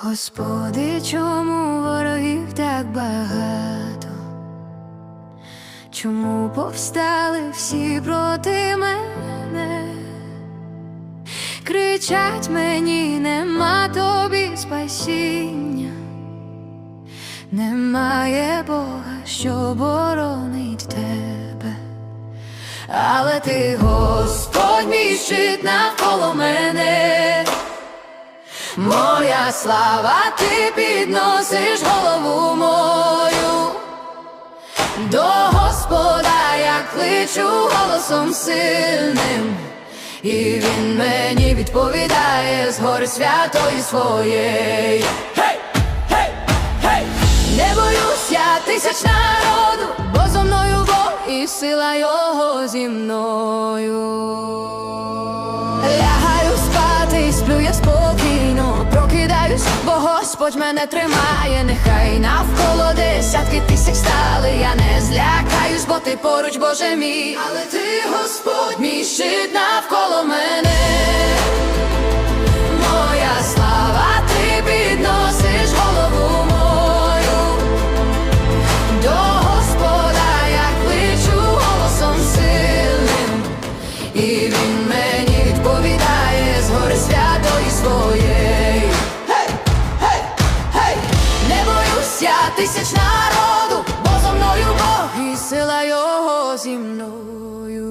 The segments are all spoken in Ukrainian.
Господи, чому ворогів так багато? Чому повстали всі проти мене? Кричать мені, нема тобі спасіння, немає Бога, що боронить тебе. Але ти, Господь, мій щит навколо мене. Моя слава, ти підносиш голову мою. До Господа я кличу голосом сильним, і він мені відповідає з гори святої своєї. Не боюсь я тисяч народу, бо зо мною Бог і сила його зі мною. Господь мене тримає, нехай навколо десятки тисяч стали, я не злякаюсь, бо ти поруч, Боже мій, але ти, Господь, мій щит навколо мене. Тисяч народу, бо зо мною Бог і сила його зі мною.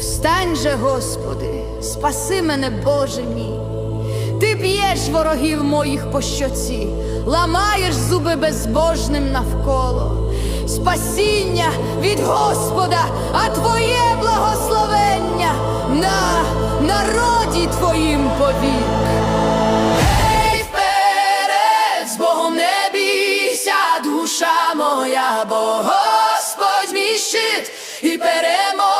Встань же, Господи, спаси мене, Боже мій. Ти б'єш ворогів моїх по щоці, ламаєш зуби безбожним навколо. Спасіння від Господа, а Твоє благословення на народі Твоїм повік. Бо Господь мій щит і перемога.